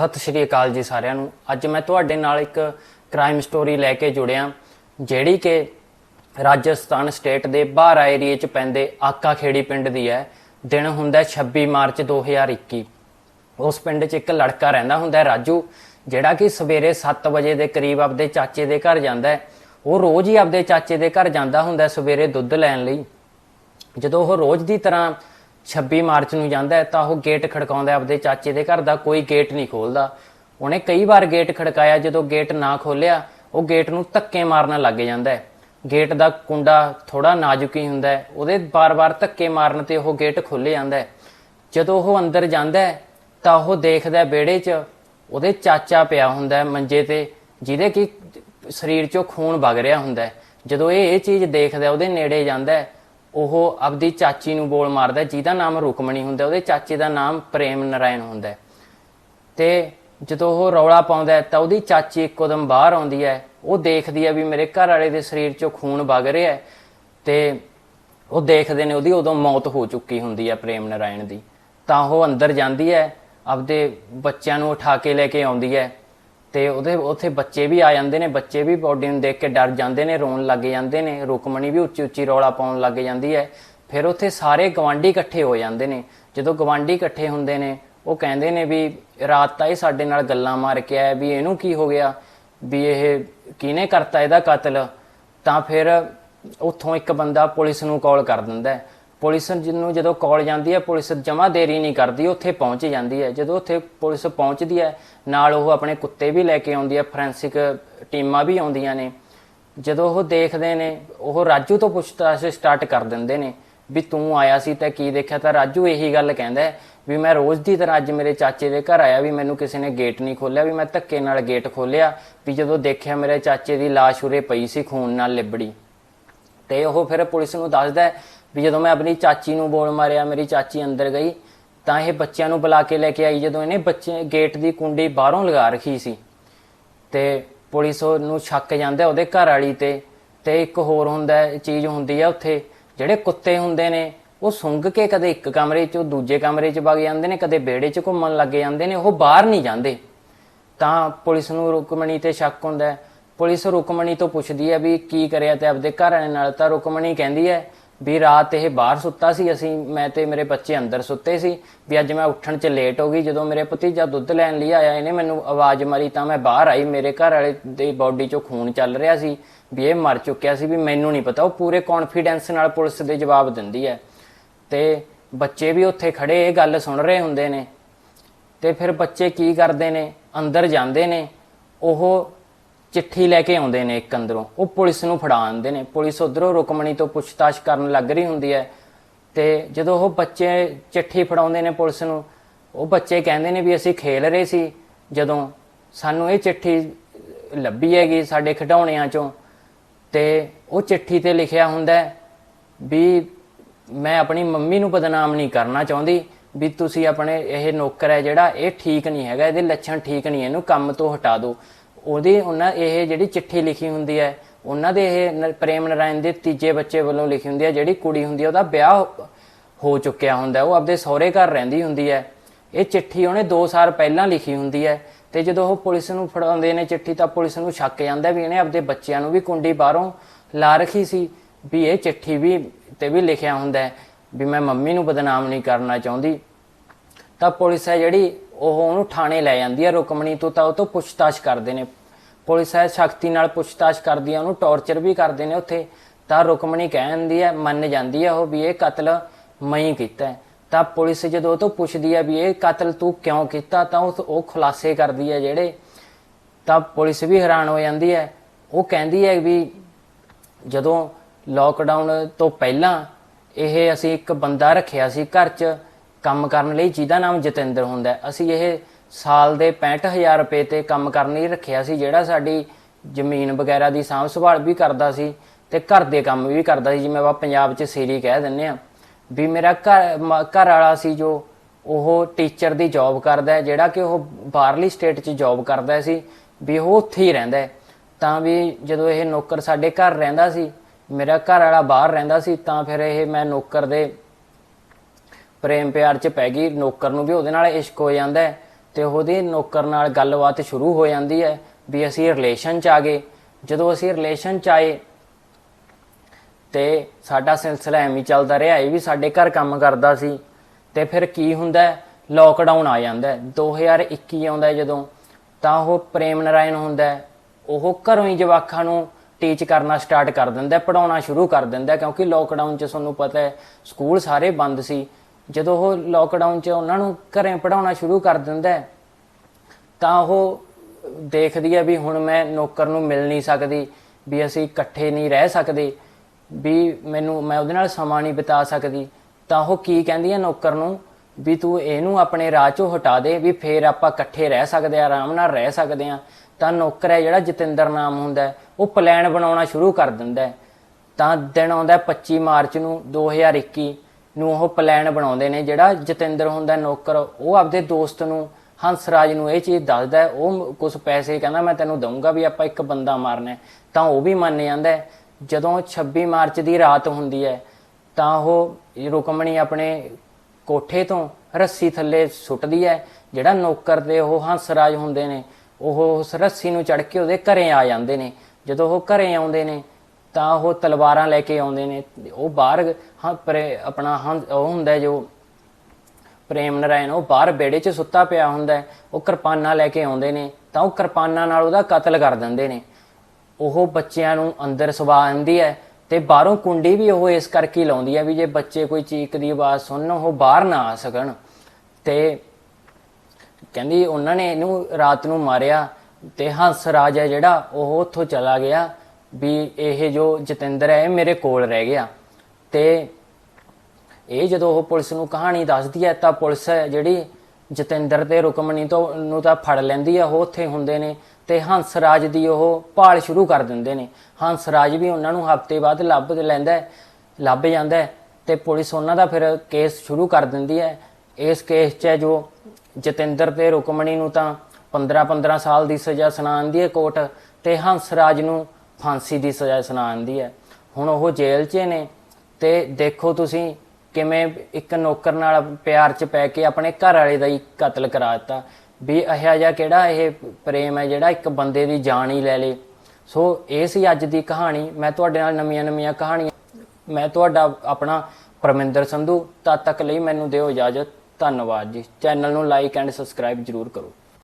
ਸਤਿ ਸ਼੍ਰੀ ਅਕਾਲ ਜੀ ਸਾਰਿਆਂ ਨੂੰ। ਅੱਜ ਮੈਂ ਤੁਹਾਡੇ ਨਾਲ ਇੱਕ ਕ੍ਰਾਈਮ ਸਟੋਰੀ ਲੈ ਕੇ ਜੁੜਿਆ, ਜਿਹੜੀ ਕਿ ਰਾਜਸਥਾਨ ਸਟੇਟ ਦੇ ਬਾਰਾ ਏਰੀਏ 'ਚ ਪੈਂਦੇ ਆਕਾ ਖੇੜੀ ਪਿੰਡ ਦੀ ਹੈ। ਦਿਨ ਹੁੰਦਾ ਹੈ 26 ਮਾਰਚ 2021 ਉਸ ਪਿੰਡ 'ਚ ਇੱਕ ਲੜਕਾ ਰਹਿੰਦਾ ਹੁੰਦਾ ਰਾਜੂ, ਜਿਹੜਾ ਕਿ ਸਵੇਰੇ 7 ਵਜੇ ਦੇ ਕਰੀਬ ਆਪਦੇ ਚਾਚੇ ਦੇ ਘਰ ਜਾਂਦਾ ਹੈ। ਉਹ ਰੋਜ਼ ਹੀ ਆਪਦੇ ਚਾਚੇ ਦੇ ਘਰ ਜਾਂਦਾ ਹੁੰਦਾ ਸਵੇਰੇ ਦੁੱਧ ਲੈਣ ਲਈ। ਜਦੋਂ ਉਹ ਰੋਜ਼ ਦੀ ਤਰ੍ਹਾਂ 26 ਮਾਰਚ ਨੂੰ ਜਾਂਦਾ ਹੈ, ਤਾਂ ਉਹ ਗੇਟ ਖੜਕਾਉਂਦਾ ਆਪਦੇ ਚਾਚੇ ਦੇ ਘਰ ਦਾ, ਕੋਈ ਗੇਟ ਨਹੀਂ ਖੋਲਦਾ। ਉਹਨੇ ਕਈ ਵਾਰ ਗੇਟ ਖੜਕਾਇਆ, ਜਦੋਂ ਗੇਟ ਨਾ ਖੋਲਿਆ, ਉਹ ਗੇਟ ਨੂੰ ਧੱਕੇ ਮਾਰਨ ਲੱਗ ਜਾਂਦਾ ਹੈ। ਗੇਟ ਦਾ ਕੁੰਡਾ ਥੋੜਾ ਨਾਜ਼ੁਕ ਹੀ ਹੁੰਦਾ ਹੈ, ਉਹਦੇ ਬਾਰ-ਬਾਰ ਧੱਕੇ ਮਾਰਨ ਤੇ ਉਹ ਗੇਟ ਖੁੱਲ ਜਾਂਦਾ ਹੈ। ਜਦੋਂ ਉਹ ਅੰਦਰ ਜਾਂਦਾ ਹੈ, ਤਾਂ ਉਹ ਦੇਖਦਾ ਹੈ ਵਿਹੜੇ 'ਚ, ਉਹਦੇ ਚਾਚਾ ਪਿਆ ਹੁੰਦਾ ਹੈ ਮੰਜੇ ਤੇ, ਜਿਹਦੇ ਕਿ ਸਰੀਰ 'ਚੋਂ ਖੂਨ ਵਗ ਰਿਹਾ ਹੁੰਦਾ ਹੈ। ਜਦੋਂ ਇਹ ਇਹ ਚੀਜ਼ ਦੇਖਦਾ ਉਹਦੇ ਨੇੜੇ ਜਾਂਦਾ ਹੈ ਉਹ ਆਪਦੀ ਚਾਚੀ ਨੂੰ ਬੋਲ ਮਾਰਦਾ, ਜਿਹਦਾ ਨਾਮ ਰੁਕਮਣੀ ਹੁੰਦਾ, ਉਹਦੇ ਚਾਚੇ ਦਾ ਨਾਮ ਪ੍ਰੇਮ ਨਰਾਇਣ ਹੁੰਦਾ। ਹੈ। ਤੇ ਜਦੋਂ ਉਹ ਰੌਲਾ ਪਾਉਂਦਾ ਤਾਂ ਉਹਦੀ ਚਾਚੀ ਇੱਕੋਦਮ ਬਾਹਰ ਆਉਂਦੀ ਹੈ। ਉਹ ਦੇਖਦੀ ਹੈ ਵੀ ਮੇਰੇ ਘਰ ਵਾਲੇ ਦੇ ਸਰੀਰ 'ਚੋਂ ਖੂਨ ਵਗ ਰਿਹਾ ਹੈ ਤੇ ਉਹ ਦੇਖਦੇ ਨੇ ਉਹਦੀ ਉਦੋਂ ਮੌਤ ਹੋ ਚੁੱਕੀ ਹੁੰਦੀ ਹੈ ਪ੍ਰੇਮ ਨਰਾਇਣ ਦੀ। ਤਾਂ ਉਹ ਅੰਦਰ ਜਾਂਦੀ ਹੈ, ਆਪਦੇ ਬੱਚਿਆਂ ਨੂੰ ਉਠਾ ਕੇ ਲੈ ਕੇ ਆਉਂਦੀ ਹੈ। ਤੇ ਉਹਦੇ, ਉੱਥੇ ਬੱਚੇ ਵੀ ਆ ਜਾਂਦੇ ਨੇ, ਬੱਚੇ ਵੀ ਬੋਡੀ ਨੂੰ ਦੇਖ ਕੇ ਡਰ ਜਾਂਦੇ ਨੇ, ਰੋਣ ਲੱਗ ਜਾਂਦੇ ਨੇ, ਰੁਕਮਣੀ ਵੀ ਉੱਚੀ ਉੱਚੀ ਰੌਲਾ ਪਾਉਣ ਲੱਗ ਜਾਂਦੀ ਹੈ। ਫਿਰ ਉੱਥੇ ਸਾਰੇ ਗਵਾਂਢੀ ਇਕੱਠੇ ਹੋ ਜਾਂਦੇ ਨੇ। ਜਦੋਂ ਗਵਾਂਢੀ ਇਕੱਠੇ ਹੁੰਦੇ ਨੇ, ਉਹ ਕਹਿੰਦੇ ਨੇ ਵੀ ਰਾਤ ਤਾਂ ਇਹ ਸਾਡੇ ਨਾਲ ਗੱਲਾਂ ਮਾਰ ਕੇ ਆਇਆ ਵੀ ਇਹਨੂੰ ਕੀ ਹੋ ਗਿਆ, ਵੀ ਇਹ ਕਿਹਨੇ ਕਰਤਾ ਇਹਦਾ ਕਤਲ? ਤਾਂ ਫਿਰ ਉੱਥੋਂ ਇੱਕ ਬੰਦਾ ਪੁਲਿਸ ਨੂੰ ਕਾਲ ਕਰ ਦਿੰਦਾ ਹੈ। ਪੁਲਿਸ ਨੂੰ ਜਦੋਂ ਕਾਲ ਜਾਂਦੀ ਹੈ, ਪੁਲਿਸ ਜਮਾ ਦੇਰੀ ਨਹੀਂ ਕਰਦੀ, ਉੱਥੇ ਪਹੁੰਚ ਜਾਂਦੀ ਹੈ। ਜਦੋਂ ਉੱਥੇ ਪੁਲਿਸ ਪਹੁੰਚਦੀ ਹੈ, ਨਾਲ ਉਹ ਆਪਣੇ ਕੁੱਤੇ ਵੀ ਲੈ ਕੇ ਆਉਂਦੀ ਹੈ, ਫੋਰੈਂਸਿਕ ਟੀਮਾਂ ਵੀ ਆਉਂਦੀਆਂ ਨੇ। ਜਦੋਂ ਉਹ ਦੇਖਦੇ ਨੇ, ਉਹ ਰਾਜੂ ਤੋਂ ਪੁੱਛਤਾਛ ਸਟਾਰਟ ਕਰ ਦਿੰਦੇ ਨੇ ਵੀ ਤੂੰ ਆਇਆ ਸੀ ਤਾਂ ਕੀ ਦੇਖਿਆ? ਤਾਂ ਰਾਜੂ ਇਹੀ ਗੱਲ ਕਹਿੰਦਾ ਹੈ ਵੀ ਮੈਂ ਰੋਜ਼ ਦੀ ਤਰ੍ਹਾਂ ਅੱਜ ਮੇਰੇ ਚਾਚੇ ਦੇ ਘਰ ਆਇਆ ਵੀ ਮੈਨੂੰ ਕਿਸੇ ਨੇ ਗੇਟ ਨਹੀਂ ਖੋਲਿਆ ਵੀ ਮੈਂ ਧੱਕੇ ਨਾਲ ਗੇਟ ਖੋਲਿਆ ਵੀ ਜਦੋਂ ਦੇਖਿਆ ਮੇਰੇ ਚਾਚੇ ਦੀ ਲਾਸ਼ ਉਰੇ ਪਈ ਸੀ ਖੂਨ ਨਾਲ ਲਿਬੜੀ। ਤੇ ਉਹ ਫਿਰ ਪੁਲਿਸ ਨੂੰ ਦੱਸਦਾ ਹੈ ਵੀ ਜਦੋਂ ਮੈਂ ਆਪਣੀ ਚਾਚੀ ਨੂੰ ਬੋਲ ਮਾਰਿਆ, ਮੇਰੀ ਚਾਚੀ ਅੰਦਰ ਗਈ, ਤਾਂ ਇਹ ਬੱਚਿਆਂ ਨੂੰ ਬੁਲਾ ਕੇ ਲੈ ਕੇ ਆਈ, ਜਦੋਂ ਇਹਨੇ ਬੱਚੇ, ਗੇਟ ਦੀ ਕੁੰਡੀ ਬਾਹਰੋਂ ਲਗਾ ਰੱਖੀ ਸੀ। ਤੇ ਪੁਲਿਸ ਨੂੰ ਸ਼ੱਕ ਜਾਂਦਾ ਉਹਦੇ ਘਰ ਵਾਲੀ ਤੇ ਤੇ ਇੱਕ ਹੋਰ ਹੁੰਦਾ, ਚੀਜ਼ ਹੁੰਦੀ ਹੈ ਉੱਥੇ, ਜਿਹੜੇ ਕੁੱਤੇ ਹੁੰਦੇ ਨੇ, ਉਹ ਸੁੰਘ ਕੇ ਕਦੇ ਇੱਕ ਕਮਰੇ 'ਚੋਂ ਦੂਜੇ ਕਮਰੇ 'ਚ ਵਗ ਜਾਂਦੇ ਨੇ, ਕਦੇ ਵਿਹੜੇ 'ਚ ਘੁੰਮਣ ਲੱਗ ਜਾਂਦੇ ਨੇ, ਉਹ ਬਾਹਰ ਨਹੀਂ ਜਾਂਦੇ। ਤਾਂ ਪੁਲਿਸ ਨੂੰ ਰੁਕਮਣੀ ਤੇ ਸ਼ੱਕ ਹੁੰਦਾ। ਪੁਲਿਸ ਰੁਕਮਣੀ ਤੋਂ ਪੁੱਛਦੀ ਹੈ ਵੀ ਕੀ ਕਰਿਆ ਤੇ ਆਪਦੇ ਘਰ ਵਾਲੇ ਨਾਲ, ਤਾਂ ਰੁਕਮਣੀ ਕਹਿੰਦੀ ਹੈ ਵੀ ਰਾਤ ਇਹ ਬਾਹਰ ਸੁੱਤਾ ਸੀ, ਅਸੀਂ, ਮੈਂ ਤੇ ਮੇਰੇ ਬੱਚੇ ਅੰਦਰ ਸੁੱਤੇ ਸੀ, ਵੀ ਅੱਜ ਮੈਂ ਉੱਠਣ 'ਚ ਲੇਟ ਹੋ ਗਈ, ਜਦੋਂ ਮੇਰੇ ਭਤੀਜਾ ਦੁੱਧ ਲੈਣ ਲਈ ਆਇਆ, ਇਹਨੇ ਮੈਨੂੰ ਆਵਾਜ਼ ਮਾਰੀ ਤਾਂ ਮੈਂ ਬਾਹਰ ਆਈ, ਮੇਰੇ ਘਰ ਵਾਲੇ ਦੀ ਬਾਡੀ 'ਚੋਂ ਖੂਨ ਚੱਲ ਰਿਹਾ ਸੀ, ਵੀ ਇਹ ਮਰ ਚੁੱਕਿਆ ਸੀ, ਵੀ ਮੈਨੂੰ ਨਹੀਂ ਪਤਾ, ਉਹ ਪੂਰੇ ਕੌਨਫੀਡੈਂਸ ਨਾਲ ਪੁਲਿਸ ਦੇ ਜਵਾਬ ਦਿੰਦੀ ਹੈ। ਤੇ ਬੱਚੇ ਵੀ ਉੱਥੇ ਖੜੇ, ਇਹ ਗੱਲ ਸੁਣ ਰਹੇ ਹੁੰਦੇ ਨੇ। ਤੇ ਫਿਰ ਬੱਚੇ ਕੀ ਕਰਦੇ ਨੇ? ਅੰਦਰ ਜਾਂਦੇ ਨੇ। ਉਹ ਚਿੱਠੀ ਲੈ ਕੇ ਆਉਂਦੇ ਨੇ ਇੱਕ ਅੰਦਰੋਂ। ਉਹ ਪੁਲਿਸ ਨੂੰ ਫੜਾ ਆਉਂਦੇ ਨੇ। ਪੁਲਿਸ ਉਧਰੋਂ ਰੁਕਮਣੀ ਤੋਂ ਪੁੱਛਤਾਛ ਕਰਨ ਲੱਗ ਰਹੀ ਹੁੰਦੀ ਹੈ। ਤੇ ਜਦੋਂ ਉਹ ਬੱਚੇ ਚਿੱਠੀ ਫੜਾਉਂਦੇ ਨੇ ਪੁਲਿਸ ਨੂੰ, ਉਹ ਬੱਚੇ ਕਹਿੰਦੇ ਨੇ ਵੀ ਅਸੀਂ ਖੇਲ ਰਹੇ ਸੀ। ਜਦੋਂ ਸਾਨੂੰ ਇਹ ਚਿੱਠੀ ਲੱਭੀ ਹੈਗੀ ਸਾਡੇ ਖਿਡੌਣਿਆਂ ਚੋਂ, ਤੇ ਉਹ ਚਿੱਠੀ ਤੇ ਲਿਖਿਆ ਹੁੰਦਾ ਵੀ ਮੈਂ ਆਪਣੀ ਮੰਮੀ ਨੂੰ ਬਦਨਾਮ ਨਹੀਂ ਕਰਨਾ ਚਾਹੁੰਦੀ, ਵੀ ਤੁਸੀਂ ਆਪਣੇ ਇਹ ਨੌਕਰ ਹੈ ਜਿਹੜਾ, ਇਹ ਠੀਕ ਨਹੀਂ ਹੈਗਾ, ਇਹਦੇ ਲੱਛਣ ਠੀਕ ਨਹੀਂ, ਇਹਨੂੰ ਕੰਮ ਤੋਂ ਹਟਾ ਦਿਓ। ਉਹਦੀ ਉਹਨਾਂ ਇਹ ਜਿਹੜੀ ਚਿੱਠੀ ਲਿਖੀ ਹੁੰਦੀ ਹੈ, ਉਹਨਾਂ ਦੇ ਇਹ ਨ- ਪ੍ਰੇਮ ਨਰਾਇਣ ਦੇ ਤੀਜੇ ਬੱਚੇ ਵੱਲੋਂ ਲਿਖੀ ਹੁੰਦੀ ਹੈ, ਜਿਹੜੀ ਕੁੜੀ ਹੁੰਦੀ ਹੈ, ਉਹਦਾ ਵਿਆਹ ਹੋ- ਚੁੱਕਿਆ ਹੁੰਦਾ ਉਹ ਆਪਦੇ ਸਹੁਰੇ ਘਰ ਰਹਿੰਦੀ ਹੁੰਦੀ ਹੈ। ਇਹ ਚਿੱਠੀ ਉਹਨੇ 2 ਸਾਲ ਪਹਿਲਾਂ ਲਿਖੀ ਹੁੰਦੀ ਹੈ ਤੇ ਜਦੋਂ ਉਹ ਪੁਲਿਸ ਨੂੰ ਫੜਾਉਂਦੇ ਨੇ ਚਿੱਠੀ ਤਾਂ ਪੁਲਿਸ ਨੂੰ ਸ਼ੱਕ ਜਾਂਦਾ ਵੀ ਇਹਨੇ ਆਪਦੇ ਬੱਚਿਆਂ ਨੂੰ ਵੀ ਕੁੰਡੀ ਬਾਹਰੋਂ ਲਾ ਰੱਖੀ ਸੀ ਵੀ ਇਹ ਚਿੱਠੀ ਵੀ ਤੇ ਵੀ ਲਿਖਿਆ ਹੁੰਦਾ ਹੈ ਵੀ ਮੈਂ ਮੰਮੀ ਨੂੰ ਬਦਨਾਮ ਨਹੀਂ ਕਰਨਾ ਚਾਹੁੰਦੀ। ਤਾਂ ਪੁਲਿਸ ਹੈ ਜਿਹੜੀ ਉਹ ਉਹਨੂੰ ਥਾਣੇ ਲੈ ਜਾਂਦੀ ਹੈ ਰੁਕਮਣੀ ਤੋਂ, ਤਾਂ ਉਹ ਤੋਂ ਪੁੱਛਤਾਛ ਕਰਦੇ ਨੇ। ਪੁਲਿਸ ਹੈ ਸ਼ਕਤੀ ਨਾਲ ਪੁੱਛਤਾਛ ਕਰਦੀ ਹੈ ਉਹਨੂੰ ਟੌਰਚਰ ਵੀ ਕਰਦੇ ਨੇ ਉੱਥੇ। ਤਾਂ ਰੁਕਮਣੀ ਕਹਿੰਦੀ ਹੈ, ਮੰਨ ਜਾਂਦੀ ਹੈ ਉਹ ਵੀ ਇਹ ਕਤਲ ਮੈਂ ਕੀਤਾ ਹੈ। ਤਾਂ ਪੁਲਿਸ ਜਦੋਂ ਉਹ ਤੋਂ ਪੁੱਛਦੀ ਹੈ ਵੀ ਇਹ ਕਤਲ ਤੂੰ ਕਿਉਂ ਕੀਤਾ, ਤਾਂ ਉਹ ਉਹ ਖੁਲਾਸੇ ਕਰਦੀ ਹੈ ਜਿਹੜੇ। ਤਾਂ ਪੁਲਿਸ ਵੀ ਹੈਰਾਨ ਹੋ ਜਾਂਦੀ ਹੈ। ਉਹ ਕਹਿੰਦੀ ਹੈ ਵੀ ਜਦੋਂ ਲੋਕਡਾਊਨ ਤੋਂ ਪਹਿਲਾਂ ਇਹ ਅਸੀਂ ਇੱਕ ਬੰਦਾ ਰੱਖਿਆ ਸੀ ਘਰ 'ਚ ਕੰਮ ਕਰਨ ਲਈ ਜਿਹਦਾ ਨਾਮ ਜਤਿੰਦਰ ਹੁੰਦਾ ਅਸੀਂ ਇਹ ਸਾਲ ਦੇ 65000 ਰੁਪਏ ਤੇ ਕੰਮ ਕਰਨ ਲਈ ਰੱਖਿਆ ਸੀ, ਜਿਹੜਾ ਸਾਡੀ ਜ਼ਮੀਨ ਵਗੈਰਾ ਦੀ ਸਾਂਭ ਸੰਭਾਲ ਵੀ ਕਰਦਾ ਸੀ ਤੇ ਘਰ ਦੇ ਕੰਮ ਵੀ ਕਰਦਾ ਸੀ, ਜਿਵੇਂ ਆਪਾਂ ਪੰਜਾਬ 'ਚ ਸੇਰੀ ਕਹਿ ਦਿੰਨੇ ਆ ਵੀ ਮੇਰਾ ਘਰ, ਮ- ਘਰ ਵਾਲਾ ਸੀ ਜੋ ਉਹ ਟੀਚਰ ਦੀ ਜੌਬ ਕਰਦਾ ਹੈ, ਜਿਹੜਾ ਕਿ ਉਹ ਬਾਹਰਲੀ ਸਟੇਟ 'ਚ ਜੌਬ ਕਰਦਾ ਸੀ, ਵੀ ਉਹ ਉੱਥੇ ਹੀ ਰਹਿੰਦਾ ਤਾਂ ਵੀ ਜਦੋਂ ਇਹ ਨੌਕਰ ਸਾਡੇ ਘਰ ਰਹਿੰਦਾ ਸੀ, ਮੇਰਾ ਘਰ ਵਾਲਾ ਬਾਹਰ ਰਹਿੰਦਾ ਸੀ, ਤਾਂ ਫਿਰ ਇਹ ਮੈਂ ਨੌਕਰ ਦੇ ਪ੍ਰੇਮ ਪਿਆਰ 'ਚ ਪੈ ਗਈ, ਨੌਕਰ ਨੂੰ ਵੀ ਉਹਦੇ ਨਾਲ ਇਸ਼ਕ ਹੋ ਜਾਂਦਾ ਹੈ ਤੇ ਉਹਦੇ ਨੌਕਰ ਨਾਲ ਗੱਲਬਾਤ ਸ਼ੁਰੂ ਹੋ ਜਾਂਦੀ ਹੈ ਵੀ ਅਸੀਂ ਰਿਲੇਸ਼ਨ ਚ ਆ ਗਏ। ਜਦੋਂ ਅਸੀਂ ਰਿਲੇਸ਼ਨ ਚ ਆਏ ਤੇ ਸਾਡਾ ਸਿਲਸਿਲਾ ਐਵੇਂ ਚੱਲਦਾ ਰਿਹਾ, ਇਹ ਵੀ ਸਾਡੇ ਘਰ ਕੰਮ ਕਰਦਾ ਸੀ। ਤੇ ਫਿਰ ਕੀ ਹੁੰਦਾ ਲੋਕਡਾਊਨ ਆ ਜਾਂਦਾ ਹੈ। 2021 ਆਉਂਦਾ ਜਦੋਂ, ਤਾਂ ਉਹ ਪ੍ਰੇਮ ਨਰਾਇਣ ਹੁੰਦਾ ਉਹ ਘਰੋਂ ਹੀ ਜਵਾਕਾਂ ਨੂੰ ਟੀਚ ਕਰਨਾ ਸਟਾਰਟ ਕਰ ਦਿੰਦਾ ਹੈ ਪੜਾਉਣਾ ਸ਼ੁਰੂ ਕਰ ਦਿੰਦਾ ਕਿਉਂਕਿ ਲੋਕਡਾਊਨ 'ਚ ਤੁਹਾਨੂੰ ਪਤਾ ਹੈ ਸਕੂਲ ਸਾਰੇ ਬੰਦ ਸੀ। ਜਦੋਂ ਉਹ ਲੋਕਡਾਊਨ 'ਚ ਉਹਨਾਂ ਨੂੰ ਘਰੇ ਪੜਾਉਣਾ ਸ਼ੁਰੂ ਕਰ ਦਿੰਦਾ ਹੈ, ਤਾਂ ਉਹ ਦੇਖਦੀ ਹੈ ਵੀ ਹੁਣ ਮੈਂ ਨੌਕਰ ਨੂੰ ਮਿਲ ਨਹੀਂ ਸਕਦੀ, ਵੀ ਅਸੀਂ ਇਕੱਠੇ ਨਹੀਂ ਰਹਿ ਸਕਦੇ, ਵੀ ਮੈਨੂੰ, ਮੈਂ ਉਹਦੇ ਨਾਲ ਸਮਾਂ ਨਹੀਂ ਬਿਤਾ ਸਕਦੀ। ਤਾਂ ਉਹ ਕੀ ਕਹਿੰਦੀ ਹੈ ਨੌਕਰ ਨੂੰ? ਵੀ ਤੂੰ ਇਹਨੂੰ ਆਪਣੇ ਰਾਹ ਚੋਂ ਹਟਾ ਦੇ, ਵੀ ਫੇਰ ਆਪਾਂ ਇਕੱਠੇ ਰਹਿ ਸਕਦੇ ਆ ਆਰਾਮ ਨਾਲ ਰਹਿ ਸਕਦੇ ਆ ਤਾਂ ਨੌਕਰ ਹੈ ਜਿਹੜਾ ਜਤਿੰਦਰ ਨਾਮ ਹੁੰਦਾ ਉਹ ਪਲਾਨ ਬਣਾਉਣਾ ਸ਼ੁਰੂ ਕਰ ਦਿੰਦਾ ਤਾਂ ਦਿਨ ਆਉਂਦਾ ਹੈ 25 ਮਾਰਚ ਨੂੰ 2021 ਨੂੰ ਉਹ ਪਲਾਨ ਬਣਾਉਂਦੇ ਨੇ, ਜਿਹੜਾ ਜਤਿੰਦਰ ਹੁੰਦਾ ਨੌਕਰ, ਉਹ ਆਪਦੇ ਦੋਸਤ ਨੂੰ, ਹੰਸਰਾਜ ਨੂੰ ਇਹ ਚੀਜ਼ ਦੱਸਦਾ ਉਹ ਕੁਝ ਪੈਸੇ ਕਹਿੰਦਾ, ਮੈਂ ਤੈਨੂੰ ਦਊਂਗਾ ਵੀ ਆਪਾਂ ਇੱਕ ਬੰਦਾ ਮਾਰਨਾ ਤਾਂ ਉਹ ਵੀ ਮੰਨ ਜਾਂਦਾ ਜਦੋਂ 26 ਮਾਰਚ ਦੀ ਰਾਤ ਹੁੰਦੀ ਹੈ, ਤਾਂ ਉਹ ਰੁਕਮਣੀ ਆਪਣੇ ਕੋਠੇ ਤੋਂ ਰੱਸੀ ਥੱਲੇ ਸੁੱਟਦੀ ਹੈ, ਜਿਹੜਾ ਨੌਕਰ ਦੇ ਉਹ ਹੰਸਰਾਜ ਹੁੰਦੇ ਨੇ, ਉਹ ਉਸ ਰੱਸੀ ਨੂੰ ਚੜ ਕੇ ਉਹਦੇ ਘਰੇ ਆ ਜਾਂਦੇ ਨੇ। ਜਦੋਂ ਉਹ ਘਰੇ ਆਉਂਦੇ ਨੇ ਤਾਂ ਉਹ ਤਲਵਾਰਾਂ ਲੈ ਕੇ ਆਉਂਦੇ ਨੇ। ਉਹ ਬਾਹਰ, ਹਾਂ ਆਪਣਾ ਹੰਸ ਉਹ ਹੁੰਦਾ ਜੋ ਪ੍ਰੇਮ ਨਰਾਇਣ, ਉਹ ਬਾਹਰ ਬੇੜੇ 'ਚ ਸੁੱਤਾ ਪਿਆ ਹੁੰਦਾ ਉਹ ਕਿਰਪਾਨਾਂ ਲੈ ਕੇ ਆਉਂਦੇ ਨੇ, ਤਾਂ ਉਹ ਕਿਰਪਾਨਾਂ ਨਾਲ ਉਹਦਾ ਕਤਲ ਕਰ ਦਿੰਦੇ ਨੇ। ਉਹ ਬੱਚਿਆਂ ਨੂੰ ਅੰਦਰ ਸੁਭਾ ਆਂਦੀ ਹੈ ਤੇ ਬਾਹਰੋਂ ਕੁੰਡੀ ਵੀ ਉਹ ਇਸ ਕਰਕੇ ਲਾਉਂਦੀ ਹੈ ਵੀ ਜੇ ਬੱਚੇ ਕੋਈ ਚੀਕ ਦੀ ਆਵਾਜ਼ ਸੁਣਨ, ਉਹ ਬਾਹਰ ਨਾ ਆ ਸਕਣ। ਤੇ ਕਹਿੰਦੀ ਉਹਨਾਂ ਨੇ ਇਹਨੂੰ ਰਾਤ ਨੂੰ ਮਾਰਿਆ ਤੇ ਹੰਸ ਰਾਜ ਹੈ ਜਿਹੜਾ ਉਹ ਉੱਥੋਂ ਚਲਾ ਗਿਆ। ਵੀ ਇਹ ਜੋ ਜਤਿੰਦਰ ਹੈ, ਇਹ ਮੇਰੇ ਕੋਲ ਰਹਿ ਗਿਆ। ਤੇ ਇਹ ਜਦੋਂ ਉਹ ਪੁਲਿਸ ਨੂੰ ਕਹਾਣੀ ਦੱਸਦੀ ਹੈ, ਤਾਂ ਪੁਲਿਸ ਜਿਹੜੀ ਜਤਿੰਦਰ ਤੇ ਰੁਕਮਣੀ ਤੋਂ ਨੂੰ ਤਾਂ ਫੜ ਲੈਂਦੀ ਹੈ, ਉਹ ਉੱਥੇ ਹੁੰਦੇ ਨੇ ਤੇ ਹੰਸਰਾਜ ਦੀ ਉਹ ਭਾਲ ਸ਼ੁਰੂ ਕਰ ਦਿੰਦੇ ਨੇ। ਹੰਸਰਾਜ ਵੀ ਉਹਨਾਂ ਨੂੰ ਹਫ਼ਤੇ ਬਾਅਦ ਲੱਭ ਲੈਂਦਾ ਹੈ, ਲੱਭ ਜਾਂਦਾ ਹੈ ਤੇ ਪੁਲਿਸ ਉਹਨਾਂ ਦਾ ਫਿਰ ਕੇਸ ਸ਼ੁਰੂ ਕਰ ਦਿੰਦੀ ਹੈ। ਇਸ ਕੇਸ 'ਚ ਜੋ ਜਤਿੰਦਰ ਤੇ ਰੁਕਮਣੀ ਨੂੰ ਤਾਂ 15-15 ਸਾਲ ਦੀ ਸਜ਼ਾ ਸੁਣਾਉਂਦੀ ਹੈ ਕੋਰਟ ਤੇ ਹੰਸਰਾਜ ਨੂੰ ਫਾਂਸੀ ਦੀ ਸਜ਼ਾ ਸੁਣਾਉਂਦੀ ਹੈ। ਹੁਣ ਉਹ ਜੇਲ੍ਹ 'ਚ ਨੇ ਤੇ ਦੇਖੋ ਤੁਸੀਂ ਕਿਵੇਂ ਇੱਕ ਨੌਕਰ ਨਾਲ ਪਿਆਰ 'ਚ ਪੈ ਕੇ ਆਪਣੇ ਘਰ ਵਾਲੇ ਦਾ ਹੀ ਕਤਲ ਕਰਾ ਦਿੱਤਾ। ਵੀ ਇਹੋ ਜਿਹਾ ਕਿਹੜਾ ਇਹ ਪ੍ਰੇਮ ਹੈ ਜਿਹੜਾ ਇੱਕ ਬੰਦੇ ਦੀ ਜਾਨ ਹੀ ਲੈ ਲੇ। ਸੋ ਇਹ ਸੀ ਅੱਜ ਦੀ ਕਹਾਣੀ। ਮੈਂ ਤੁਹਾਡੇ ਨਾਲ ਨਵੀਆਂ-ਨਵੀਆਂ ਕਹਾਣੀਆਂ ਮੈਂ ਤੁਹਾਡਾ ਆਪਣਾ ਪਰਮਿੰਦਰ ਸੰਧੂ। ਤਦ ਤੱਕ ਲਈ ਮੈਨੂੰ ਦਿਓ ਇਜਾਜ਼ਤ। ਧੰਨਵਾਦ ਜੀ। ਚੈਨਲ ਨੂੰ ਲਾਈਕ ਐਂਡ ਸਬਸਕ੍ਰਾਈਬ ਜਰੂਰ ਕਰੋ।